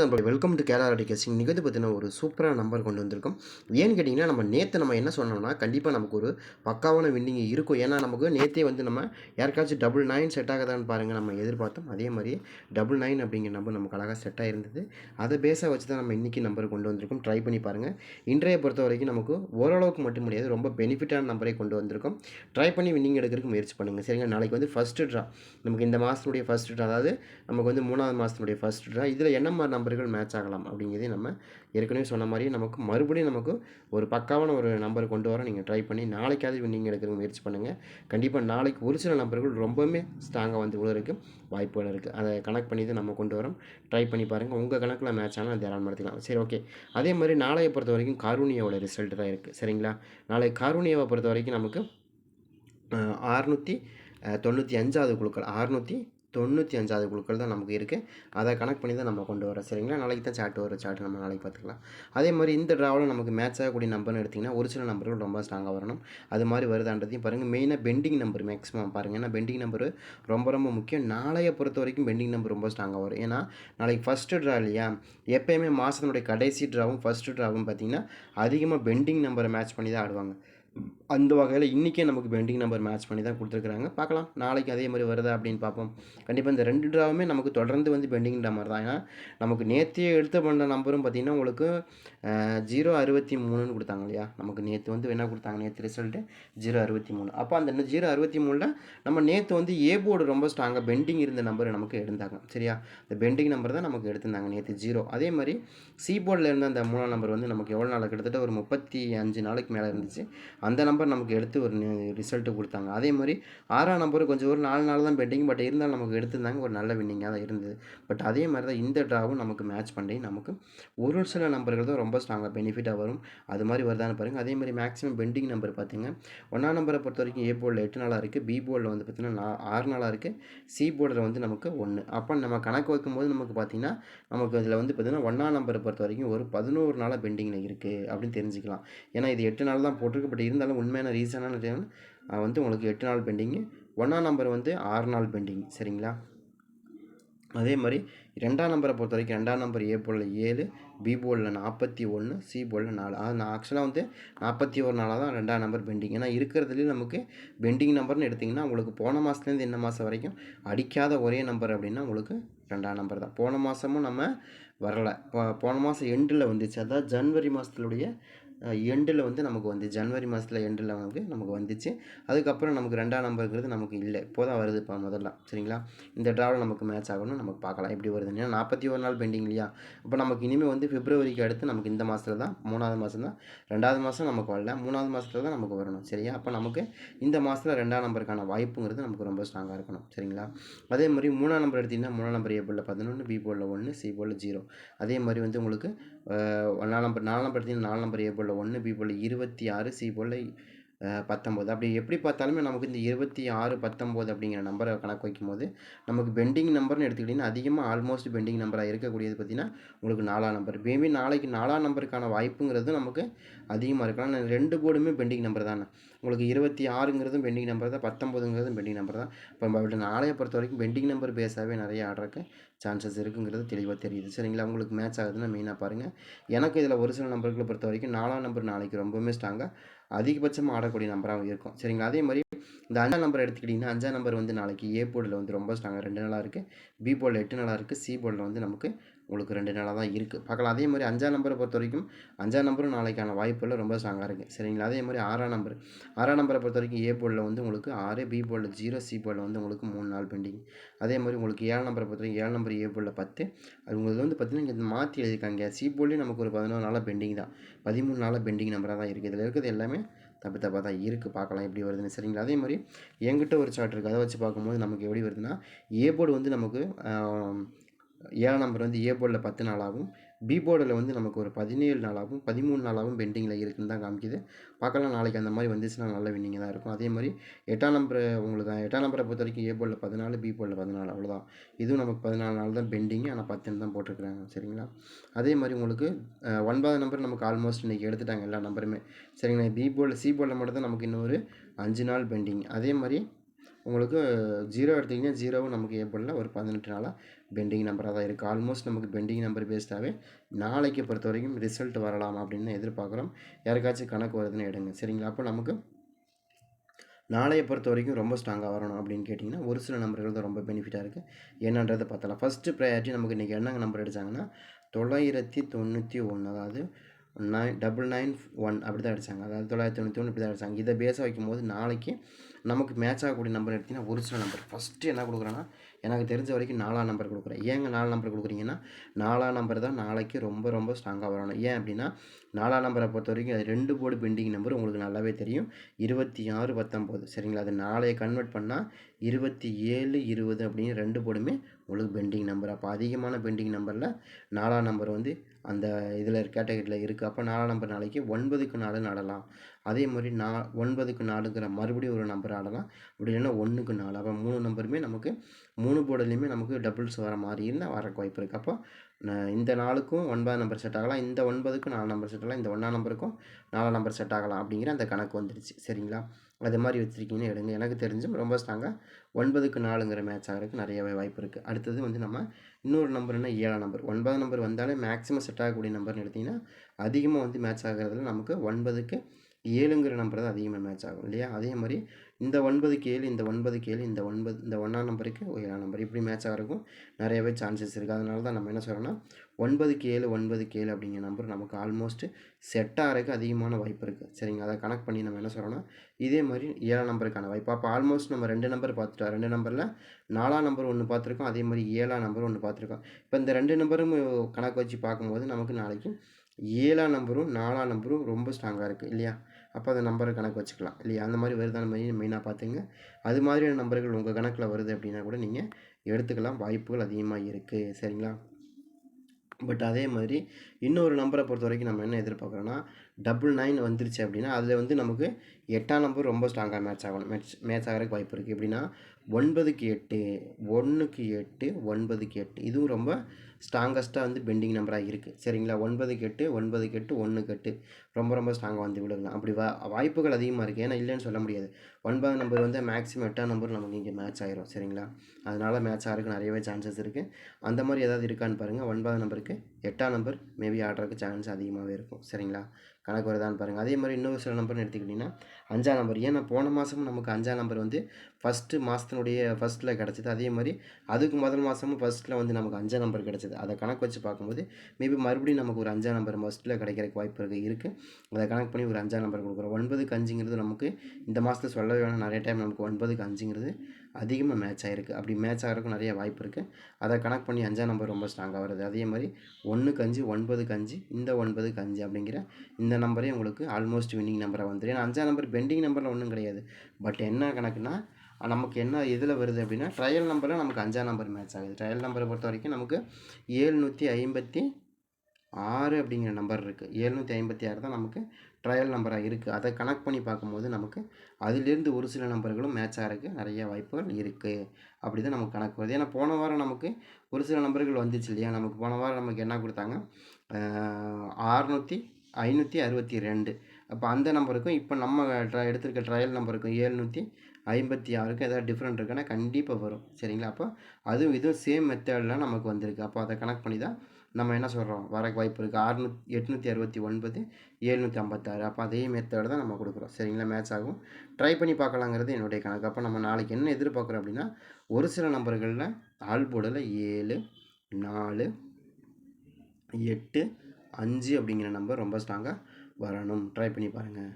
நம்ம welcome to Kerala கெஸ்டிங் இன்றைக்கி வந்து பார்த்தீங்கன்னா ஒரு சூப்பரான நம்பர் கொண்டு வந்திருக்கோம். ஏன்னு கேட்டிங்கன்னா நம்ம நேற்று நம்ம என்ன சொன்னோம்னா கண்டிப்பாக நமக்கு ஒரு பக்காவான வின்னிங் இருக்கும். ஏன்னா நமக்கு நேற்றே வந்து நம்ம யாருக்காச்சும் டபுள் நைன் செட் ஆகுதான்னு பாருங்கள் நம்ம எதிர்பார்த்தோம். அதே மாதிரி டபுள் நைன் அப்படிங்கிற நம்பர் நமக்கு அழகாக செட் ஆகிருந்தது அதை பேஸாக வச்சு தான் நம்ம இன்றைக்கி நம்பர் கொண்டு வந்திருக்கோம். ட்ரை பண்ணி பாருங்கள் இன்றைய பொறுத்த வரைக்கும் நமக்கு ஓரளவுக்கு மட்டும் முடியாது. ரொம்ப பெனிஃபிட்டான நம்பரை கொண்டு வந்திருக்கோம். ட்ரை பண்ணி வின்னிங் எடுக்கிறதுக்கு முயற்சி பண்ணுங்கள் சரிங்க நாளைக்கு வந்து ஃபஸ்ட்டு ட்ரா நமக்கு இந்த மாதத்துடைய ஃபஸ்ட் ட்ரா அதாவது நமக்கு வந்து மூணாவது மாதத்துடைய ஃபஸ்ட் ட்ரா இதில் என்ன மாதிரி நம்பர்கள் மேட்ச் ஆகலாம் அப்படிங்கிறதே நம்ம ஏற்கனவே சொன்ன மாதிரியே நமக்கு மறுபடியும் நமக்கு ஒரு பக்காவான ஒரு நம்பர் கொண்டு வர நீங்கள் ட்ரை பண்ணி நாளைக்காவது நீங்கள் எடுக்கிற முயற்சி பண்ணுங்கள் கண்டிப்பாக நாளைக்கு ஒரு சில நம்பர்கள் ரொம்பவுமே ஸ்ட்ராங்காக வந்து விழுறதுக்கு வாய்ப்புகள் இருக்குது அதை கனெக்ட் பண்ணி தான் நம்ம கொண்டு வரோம். ட்ரை பண்ணி பாருங்கள் உங்கள் கணக்கில் மேட்ச் ஆனால் தாராளமாக நடத்திக்கலாம். சரி ஓகே அதே மாதிரி நாளையை பொறுத்த வரைக்கும் காரூனியாவோட ரிசல்ட் தான் இருக்குது சரிங்களா? நாளை காரூனியாவை பொறுத்த வரைக்கும் நமக்கு அறுநூற்றி தொண்ணூற்றி அஞ்சாவது குழுக்கள் அறுநூற்றி தொண்ணூற்றி அஞ்சாவது குழுக்கள் தான் நமக்கு இருக்குது அதை கனெக்ட் பண்ணி தான் நம்ம கொண்டு வரோம். சரிங்களா? நாளைக்கு தான் சாட் வரும். சாட் நம்ம நாளைக்கு பார்த்துக்கலாம். அதே மாதிரி இந்த ட்ராவில் நமக்கு மேட்ச் ஆகக்கூடிய நம்பர்னு எடுத்திங்கன்னா ஒரு சில நம்பர்கள் ரொம்ப ஸ்ட்ராங்காக வரணும். அது மாதிரி வருதான்றதையும் பாருங்கள் மெயினாக பெண்டிங் நம்பர் மேக்ஸிமம் பாருங்கள் ஏன்னா பெண்டிங் நம்பர் ரொம்ப ரொம்ப முக்கியம். நாளையை பொறுத்த வரைக்கும் பெண்டிங் நம்பர் ரொம்ப ஸ்ட்ராங்காக வரும். ஏன்னா நாளைக்கு ஃபஸ்ட்டு ட்ரா இல்லையா? எப்போயுமே மாதத்தினுடைய கடைசி ட்ராவும் ஃபஸ்ட்டு ட்ராவும் பார்த்திங்கன்னா அதிகமாக பெண்டிங் நம்பரை மேட்ச் பண்ணி தான் ஆடுவாங்க. அந்த வகையில் இன்றைக்கே நமக்கு பெண்டிங் நம்பர் மேட்ச் பண்ணி தான் கொடுத்துருக்குறாங்க. பார்க்கலாம். நாளைக்கு அதே மாதிரி வருதா அப்படின்னு பார்ப்போம். கண்டிப்பாக இந்த ரெண்டு ட்ராவுமே நமக்கு தொடர்ந்து வந்து பெண்டிங் நம்பர் தான். ஏன்னா நமக்கு நேற்று எடுத்த பண்ண நம்பரும் பார்த்திங்கன்னா உங்களுக்கு ஜீரோ அறுபத்தி மூணுன்னு கொடுத்தாங்க இல்லையா? நமக்கு நேற்று வந்து என்ன கொடுத்தாங்க. நேற்று ரிசல்ட்டு ஜீரோ அறுபத்தி மூணு. அப்போ அந்த ஜீரோ அறுபத்தி மூணில் நம்ம நேற்று வந்து ஏ போர்டு ரொம்ப ஸ்ட்ராங்காக பெண்டிங் இருந்த நம்பர் நமக்கு எடுத்தாங்க. சரியா? இந்த பெண்டிங் நம்பர் தான் நமக்கு எடுத்திருந்தாங்க நேற்று ஜீரோ அதே மாதிரி சி போர்டில் இருந்த அந்த மூணாம் நம்பர் வந்து நமக்கு எவ்வளோ நாள்? கிட்டத்தட்ட ஒரு முப்பத்தி அஞ்சு நாளைக்கு மேலே இருந்துச்சு. அந்த நம்பர் நமக்கு எடுத்து ஒரு ரிசல்ட்டு கொடுத்தாங்க. அதே மாதிரி ஆறாம் நம்பர் கொஞ்சம் ஒரு நாலு நாள் தான் பெண்டிங் பட் இருந்தாலும் நமக்கு எடுத்திருந்தாங்க. ஒரு நல்ல வின்னிங்காக தான் இருந்தது. பட் அதே மாதிரி தான் இந்த ட்ராவும் நமக்கு மேட்ச் பண்ணி நமக்கு ஒரு சில நம்பர்கள் தான் ரொம்ப ஸ்ட்ராங்காக பெனிஃபிட்டாக வரும். அது மாதிரி வருதான்னு பாருங்கள் அதே மாதிரி மேக்ஸிமம் பெண்டிங் நம்பர் பார்த்தீங்க. ஒன்றாம் நம்பரை பொறுத்த வரைக்கும் ஏ போர்டில் எட்டு நாளாக இருக்குது பி போர்டில் வந்து பார்த்திங்கன்னா ஆறு நாளாக இருக்குது சி போர்டில் வந்து நமக்கு ஒன்று அப்போ நம்ம கணக்கு வைக்கும்போது நமக்கு பார்த்திங்கன்னா நமக்கு இதில் வந்து பார்த்திங்கன்னா ஒன்றாம் நம்பரை பொறுத்த வரைக்கும் ஒரு பதினோரு நாளாக பெண்டிங்கில் இருக்குது அப்படின்னு தெரிஞ்சுக்கலாம். ஏன்னா இது எட்டு நாள் தான் போட்டிருக்கு. பட் இருந்தாலும் உண்மையான ரீசனான வந்து உங்களுக்கு எட்டு நாள் பெண்டிங்கு ஒன்றாம் நம்பர் வந்து ஆறு நாள் பெண்டிங் சரிங்களா? அதே மாதிரி ரெண்டாம் நம்பரை பொறுத்த வரைக்கும் ரெண்டாம் நம்பர் ஏ போலில் ஏழு பி போலில் நாற்பத்தி ஒன்று சி போலில் நாலு. அது நான் ஆக்சுவலாக வந்து நாற்பத்தி ஒரு நாளாக தான் ரெண்டாம் நம்பர் பெண்டிங் ஏன்னா இருக்கிறதுலேயே நமக்கு பெண்டிங் நம்பர்னு எடுத்திங்கன்னா உங்களுக்கு போன மாதத்துலேருந்து இந்த மாதம் வரைக்கும் அடிக்காத ஒரே நம்பர் அப்படின்னா உங்களுக்கு ரெண்டாம் நம்பர் தான். போன மாதமும் நம்ம வரலை. போன மாதம் எண்டில் வந்துச்சு. அதாவது ஜனவரி மாதத்துடைய எண்டில் வந்து நமக்கு வந்து ஜனவரி மாதத்தில் எண்டில் வந்து நமக்கு வந்துச்சு. அதுக்கப்புறம் நமக்கு ரெண்டாம் நம்பருங்கிறது நமக்கு இல்லை. இப்போ தான் வருது இப்போ முதல்ல சரிங்களா? இந்த ட்ராவல் நமக்கு மேட்ச் ஆகணும் நமக்கு பார்க்கலாம். எப்படி வருதுன்னு ஏன்னா நாற்பத்தி ஒரு நாள் பெண்டிங் இல்லையா? இப்போ நமக்கு இனிமேல் வந்து பிப்ரவரிக்கு அடுத்து நமக்கு இந்த மாதத்தில் தான் மூணாவது மாதம் தான் ரெண்டாவது மாதம் நமக்கு வரல. மூணாவது மாதத்தில் தான் நமக்கு வரணும். சரியா? அப்போ நமக்கு இந்த மாதத்தில் ரெண்டாம் நம்பருக்கான வாய்ப்புங்கிறது நமக்கு ரொம்ப ஸ்ட்ராங்காக இருக்கணும். சரிங்களா? அதே மாதிரி மூணாம் நம்பர் எடுத்திங்கன்னா மூணாம் நம்பர் ஏ போலில் பதினொன்று பி போலில் ஒன்று சி போலில் ஜீரோ அதே மாதிரி வந்து உங்களுக்கு நாலாம் நம்பர் நாலாம் நம்பர் எடுத்திங்கன்னா நாலு நம்பர் ஏ போல் ஒன்று பி போல் இருபத்தி ஆறு சி போல் பத்தொம்போது அப்படி எப்படி பார்த்தாலுமே நமக்கு இந்த இருபத்தி ஆறு பத்தொம்போது அப்படிங்கிற நம்பரை கணக்கு வைக்கும்போது நமக்கு பெண்டிங் நம்பர்னு எடுத்துக்கிட்டிங்கன்னா அதிகமாக ஆல்மோஸ்ட் பெண்டிங் நம்பராக இருக்கக்கூடியது பார்த்திங்கன்னா உங்களுக்கு நாலாம் நம்பர். மேபி நாளைக்கு நாலாம் நம்பருக்கான வாய்ப்புங்கிறது நமக்கு அதிகமாக இருக்கலாம். ரெண்டு போர்டுமே பெண்டிங் நம்பர் தானே. உங்களுக்கு இருபத்தி ஆறுங்கிறதும் பெண்டிங் நம்பர் தான் பத்தொம்போதுங்கிறதும் பெண்டிங் நம்பர் தான். இப்போ பட் நாளைய பொறுத்த வரைக்கும் பெண்டிங் நம்பர் பேஸாகவே நிறைய ஆடுறக்கு சான்சஸ் இருக்குங்கிறது தெளிவாக தெரியுது. சரிங்களா? உங்களுக்கு மேட்ச் ஆகுதுன்னா மெயினாக பாருங்கள் எனக்கு இதில் ஒரு சில நம்பர்களை பொறுத்த வரைக்கும் நாலாம் நம்பர் நாளைக்கு ரொம்பவுமே ஸ்ட்ராங்காக அதிகபட்சமாக ஆடக்கூடிய நம்பராகவும் இருக்கும். சரிங்களா? அதே மாதிரி இந்த அஞ்சாம் நம்பர் எடுத்துக்கிட்டிங்கன்னா அஞ்சாம் நம்பர் வந்து நாளைக்கு ஏ போர்டில் வந்து ரொம்ப ஸ்ட்ராங்காக ரெண்டு நாளாக இருக்குது பி போர்டில் எட்டு நாளாக இருக்குது சி போர்டில் வந்து நமக்கு உங்களுக்கு ரெண்டு நாளாக தான் இருக்குது பார்க்கலாம். அதே மாதிரி அஞ்சாம் நம்பரை பொறுத்த வரைக்கும் அஞ்சாம் நம்பரும் நாளைக்கான வாய்ப்புகள் ரொம்ப ஸ்ட்ராங்காக இருக்குது சரிங்களா? அதே மாதிரி ஆறாம் நம்பர். ஆறாம் நம்பரை பொறுத்த வரைக்கும் ஏ போர்டில் வந்து உங்களுக்கு ஆறு பி போர்டில் ஜீரோ சி போர்டில் வந்து உங்களுக்கு மூணு நாள் பெண்டிங் அதே மாதிரி உங்களுக்கு ஏழு நம்பரை பொறுத்த வரைக்கும் ஏழு நம்பர் ஏ போர்டில் பத்து. அது உங்களுக்கு வந்து பார்த்திங்கன்னா இங்கே மாற்றி எழுதியிருக்காங்க. சி போர்ட்லேயும் நமக்கு ஒரு பதினோரு நாளாக பெண்டிங் தான். பதிமூணு நாளாக பெண்டிங் நம்பராக தான் இருக்குது இதில் இருக்கிறது எல்லாமே தப்பு தப்பாக தான் இருக்குது பார்க்கலாம் எப்படி வருதுன்னு. சரிங்களா? அதே மாதிரி என்கிட்ட ஒரு சார்ட் இருக்குது அதை வச்சு பார்க்கும்போது நமக்கு எப்படி வருதுன்னா ஏ போர்டு வந்து நமக்கு ஏழாம் நம்பர் வந்து ஏ போர்டில் பத்து நாளாகவும் பி போர்டில் வந்து நமக்கு ஒரு பதினேழு நாளாகவும் பதிமூணு நாளாகவும் பெண்டிங்கில் இருக்குன்னு தான் காமிக்குது. பார்க்கலாம் நாளைக்கு அந்த மாதிரி வந்துச்சுன்னா நல்ல வின்னிங் தான் இருக்கும். அதே மாதிரி எட்டாம் நம்பர் உங்களுக்கு எட்டாம் நம்பரை பொறுத்த வரைக்கும் ஏ போர்டில் பதினாலு பி போர்டில் பதினாலு அவ்வளோதான் இதுவும் நமக்கு பதினாலு நாள் தான் பெண்டிங் ஆனால் பத்துன்னு தான் போட்டிருக்கிறாங்க. சரிங்களா? அதே மாதிரி உங்களுக்கு ஒன்பதாம் நம்பர் நமக்கு ஆல்மோஸ்ட் இன்றைக்கி எடுத்துட்டாங்க எல்லா நம்பருமே. சரிங்களா? பி போர்டில் சி போர்டில் மட்டும் தான் நமக்கு இன்னொரு அஞ்சு நாள் பெண்டிங் அதே மாதிரி உங்களுக்கு ஜீரோ எடுத்திங்கன்னா ஜீரோவும் நமக்கு ஏற்படல ஒரு பதினெட்டு நாளாக பெண்டிங் நம்பராக தான் இருக்குது ஆல்மோஸ்ட் நமக்கு பெண்டிங் நம்பர் பேஸ்டாகவே நாளைக்கு பொறுத்த வரைக்கும் ரிசல்ட் வரலாம் அப்படின்னு எதிர்பார்க்குறோம். யாருக்காச்சும் கணக்கு வருதுன்னு எடுங்க. சரிங்களா? அப்போ நமக்கு நாளைய பொறுத்த வரைக்கும் ரொம்ப ஸ்ட்ராங்காக வரணும் அப்படின்னு கேட்டிங்கன்னா ஒரு சில நம்பர்கள் தான் ரொம்ப பெனிஃபிட்டாக இருக்குது என்னன்றதை பார்த்தலாம் ஃபஸ்ட்டு ப்ரையாரிட்டி நமக்கு இன்றைக்கி என்ன நம்பர் அடித்தாங்கன்னா தொள்ளாயிரத்தி தொண்ணூற்றி ஒன்று அதாவது நைன் டபுள் நைன் ஒன் அப்படி தான் அடித்தாங்க அதாவது தொள்ளாயிரத்தி தொண்ணூற்றி ஒன்று இப்படி தான் அடித்தாங்க இதை பேஸாக வைக்கும்போது நாளைக்கு நமக்கு மேட்ச் ஆகக்கூடிய நம்பர் எடுத்திங்கன்னா ஒரு சில நம்பர் ஃபஸ்ட்டு என்ன கொடுக்குறேன்னா எனக்கு தெரிஞ்ச வரைக்கும் நாலாம் நம்பர் கொடுக்குறேன். ஏங்க நாலு நம்பர் கொடுக்குறீங்கன்னா நாலாம் நம்பர் தான் நாளைக்கு ரொம்ப ரொம்ப ஸ்ட்ராங்காக வரணும். ஏன் அப்படின்னா நாலாம் நம்பரை பொறுத்த வரைக்கும் அது ரெண்டு போர்டு பெண்டிங் நம்பர் உங்களுக்கு நல்லாவே தெரியும். இருபத்தி ஆறு பத்தொம்போது சரிங்களா? அது நாளைய கன்வெர்ட் பண்ணால் இருபத்தி ஏழு இருபது அப்படின்னு ரெண்டு போர்டுமே உங்களுக்கு பெண்டிங் நம்பர் அப்போ அதிகமான பெண்டிங் நம்பரில் நாலாம் நம்பர் வந்து அந்த இதில் கேட்டகரியில் இருக்குது அப்போ நாலாம் நம்பர் நாளைக்கு ஒன்பதுக்கு நாலு நடலாம். அதே மாதிரி நா ஒன்பதுக்கு நாலுங்கிற மறுபடியும் ஒரு நம்பர் ஆடலாம். அப்படி இல்லைன்னா ஒன்றுக்கு நாலு. அப்போ மூணு நம்பருமே நமக்கு மூணு போர்டுலேயுமே நமக்கு டபுள்ஸ் வர மாதிரி இருந்தால் வரக்கு வாய்ப்பு இருக்குது அப்போ இந்த நாளுக்கும் ஒன்பதாம் நம்பர் செட் ஆகலாம். இந்த ஒன்பதுக்கும் நாலு நம்பர் செட் ஆகலாம். இந்த ஒன்றாம் நம்பருக்கும் நாலாம் நம்பர் செட் ஆகலாம் அப்படிங்கிற அந்த கணக்கு வந்துடுச்சு சரிங்களா? அது மாதிரி வச்சுருக்கீங்கன்னு எடுங்க. எனக்கு தெரிஞ்சும் ரொம்ப ஸ்ட்ராங்காக ஒன்பதுக்கு நாலுங்கிற மேட்ச் ஆகிறதுக்கு நிறையவே வாய்ப்பு இருக்குது அடுத்தது வந்து நம்ம இன்னொரு நம்பர்னா ஏழாம் நம்பர் ஒன்பதாம் நம்பர் வந்தாலே மேக்ஸிமம் செட் ஆகக்கூடிய நம்பர்னு எடுத்திங்கன்னா அதிகமாக வந்து மேட்ச் ஆகிறதுல நமக்கு ஒன்பதுக்கு ஏழுங்கிற நம்பர் தான் அதிகமாக மேட்ச் ஆகும் இல்லையா? அதே மாதிரி இந்த ஒன்பதுக்கு ஏழு இந்த ஒன்பதுக்கு ஏழு இந்த ஒன்பது இந்த ஒன்றாம் நம்பருக்கு ஏழாம் நம்பர் இப்படி மேட்ச் ஆகிறதுக்கும் நிறையவே சான்சஸ் இருக்குது அதனால தான் நம்ம என்ன சொல்கிறோம்னா ஒன்பதுக்கு ஏழு ஒன்பதுக்கு ஏழு அப்படிங்கிற நம்பர் நமக்கு ஆல்மோஸ்ட்டு செட் ஆகிறதுக்கு அதிகமான வாய்ப்பு இருக்குது சரிங்க அதை கனெக்ட் பண்ணி நம்ம என்ன சொல்கிறோம்னா இதே மாதிரி ஏழாம் நம்பருக்கான வாய்ப்பு. அப்போ ஆல்மோஸ்ட் நம்ம ரெண்டு நம்பர் பார்த்துட்டோம். ரெண்டு நம்பரில் நாலாம் நம்பர் ஒன்று பார்த்துருக்கோம். அதே மாதிரி ஏழாம் நம்பர் ஒன்று பார்த்துருக்கோம். இப்போ இந்த ரெண்டு நம்பரும் கணக்கு வச்சு பார்க்கும்போது நமக்கு நாளைக்கு ஏழாம் நம்பரும் நாலாம் நம்பரும் ரொம்ப ஸ்ட்ராங்காக இருக்குது இல்லையா? அப்போ அந்த நம்பரை கணக்கு வச்சுக்கலாம் இல்லையா? அந்த மாதிரி வருதான மாதிரி மெயினாக பார்த்துங்க. அது மாதிரியான நம்பர்கள் உங்கள் கணக்கில் வருது அப்படின்னா கூட நீங்கள் எடுத்துக்கலாம். வாய்ப்புகள் அதிகமாக இருக்குது சரிங்களா? பட் அதே மாதிரி இன்னொரு நம்பரை பொறுத்த வரைக்கும் நம்ம என்ன எதிர்பார்க்குறோன்னா டபுள் நைன் வந்துருச்சு அப்படின்னா அதில் வந்து நமக்கு எட்டாம் நம்பர் ரொம்ப ஸ்ட்ராங்காக மேட்ச் ஆகணும். மேட்ச் மேட்ச் ஆகிறதுக்கு வாய்ப்பு இருக்குது எப்படின்னா ஒன்பதுக்கு எட்டு ஒன்றுக்கு எட்டு ஒன்பதுக்கு எட்டு. இதுவும் ரொம்ப ஸ்ட்ராங்கஸ்ட்டாக வந்து பெண்டிங் நம்பராக இருக்குது சரிங்களா? ஒன்பதுக்கு எட்டு ஒன்பதுக்கு எட்டு ஒன்றுக்கு எட்டு. ரொம்ப ரொம்ப ஸ்ட்ராங்காக வந்து விடுக்கலாம் அப்படி வா வாய்ப்புகள் அதிகமாக இருக்குது ஏன்னா இல்லைன்னு சொல்ல முடியாது. ஒன்பதாம் நம்பர் வந்து மேக்ஸிமம் எட்டாம் நம்பர் நமக்கு இங்கே மேட்ச் ஆயிரும். சரிங்களா? அதனால் மேட்ச் ஆகிறதுக்கு நிறையவே சான்சஸ் இருக்குது அந்த மாதிரி ஏதாவது இருக்கான்னு பாருங்கள் ஒன்பதாம் நம்பருக்கு எட்டாம் நம்பர் மேபி ஆடுறதுக்கு சான்ஸ் அதிகமாகவே இருக்கும். சரிங்களா? கணக்கு வருதான்னு பாருங்கள் அதே மாதிரி இன்னொரு சில நம்பர்னு எடுத்துக்கிட்டிங்கன்னா அஞ்சாம் நம்பர் ஏன்னா போன மாதமும் நமக்கு அஞ்சாம் நம்பர் வந்து ஃபஸ்ட்டு மாதத்தினுடைய ஃபஸ்ட்டில் கிடச்சிது. அதே மாதிரி அதுக்கு முதல் மாதமும் ஃபஸ்ட்டில் வந்து நமக்கு அஞ்சாம் நம்பர் கிடச்சிது. அதை கணக்கு வச்சு பார்க்கும்போது மேபி மறுபடியும் நமக்கு ஒரு அஞ்சாம் நம்பர் ஃபஸ்ட்டில் கிடைக்கிறதுக்கு வாய்ப்பு இருக்குது இருக்குது அதை கணக்கு பண்ணி ஒரு அஞ்சாம் நம்பர் கொடுக்குறோம். ஒன்பதுக்கு அஞ்சுங்கிறது நமக்கு இந்த மாதத்தில் சொல்லவே வேணாம். நிறைய டைம் நமக்கு ஒன்பதுக்கு அஞ்சுங்கிறது அதிகமாக மேட்ச் ஆகிருக்கு அப்படி மேட்ச் ஆகிறதுக்கும் நிறைய வாய்ப்பு இருக்குது அதை கணக்கு பண்ணி அஞ்சாம் நம்பர் ரொம்ப ஸ்ட்ராங்காக வருது. அதே மாதிரி ஒன்றுக்கு அஞ்சு ஒன்பதுக்கு அஞ்சு இந்த ஒன்பதுக்கு அஞ்சு அப்படிங்கிற இந்த நம்பரே உங்களுக்கு ஆல்மோஸ்ட் வின்னிங் நம்பராக வந்துடும் ஏன்னா அஞ்சாம் நம்பர் பெண்டிங் நம்பரில் ஒன்றும் கிடையாது. பட் என்ன கணக்குனா நமக்கு என்ன இதில் வருது அப்படின்னா ட்ரையல் நம்பரில் நமக்கு அஞ்சாம் நம்பர் மேட்ச் ஆகுது. ட்ரையல் நம்பரை பொறுத்த வரைக்கும் நமக்கு ஏழ்நூற்றி ஐம்பத்தி ஆறு அப்படிங்கிற நம்பர் இருக்குது ஏழ்நூற்றி ஐம்பத்தி ஆறு தான் நமக்கு ட்ரையல் நம்பராக இருக்குது அதை கனெக்ட் பண்ணி பார்க்கும்போது நமக்கு அதிலிருந்து ஒரு சில நம்பர்களும் மேட்ச் ஆகிறதுக்கு நிறைய வாய்ப்புகள் இருக்குது அப்படி தான் நமக்கு கணக்கு வருது. ஏன்னா போன வாரம் நமக்கு ஒரு சில நம்பர்கள் வந்துச்சு இல்லையா? நமக்கு போன வாரம் நமக்கு என்ன கொடுத்தாங்க? ஆறுநூற்றி ஐநூற்றி அறுபத்தி ரெண்டு. அப்போ அந்த நம்பருக்கும் இப்போ நம்ம ட்ரை எடுத்திருக்க ட்ரையல் நம்பருக்கும் ஏழ்நூற்றி ஐம்பத்தி ஆறுக்கும் ஏதாவது டிஃப்ரெண்ட் இருக்குன்னா கண்டிப்பாக வரும். சரிங்களா? அப்போ அதுவும் இதுவும் சேம் மெத்தடில் நமக்கு வந்திருக்கு. அப்போ அதை கனெக்ட் பண்ணி தான் நம்ம என்ன சொல்கிறோம் வரக்கு வாய்ப்பு இருக்குது அறுநூத் எட்நூற்றி அறுபத்தி ஒன்பது ஏழ்நூற்றி ஐம்பத்தாறு. அப்போ அதே மெத்தேடு தான் நம்ம கொடுக்குறோம். சரிங்களா? மேட்ச் ஆகும். ட்ரை பண்ணி பார்க்கலாங்கிறது என்னுடைய கணக்கு. அப்போ நம்ம நாளைக்கு என்ன எதிர்பார்க்குறோம் அப்படின்னா ஒரு சில நம்பர்களில் ஆள் போடலை ஏழு நாலு எட்டு அஞ்சு அப்படிங்கிற நம்பர் ரொம்ப ஸ்ட்ராங்காக வரணும். ட்ரை பண்ணி பாருங்கள்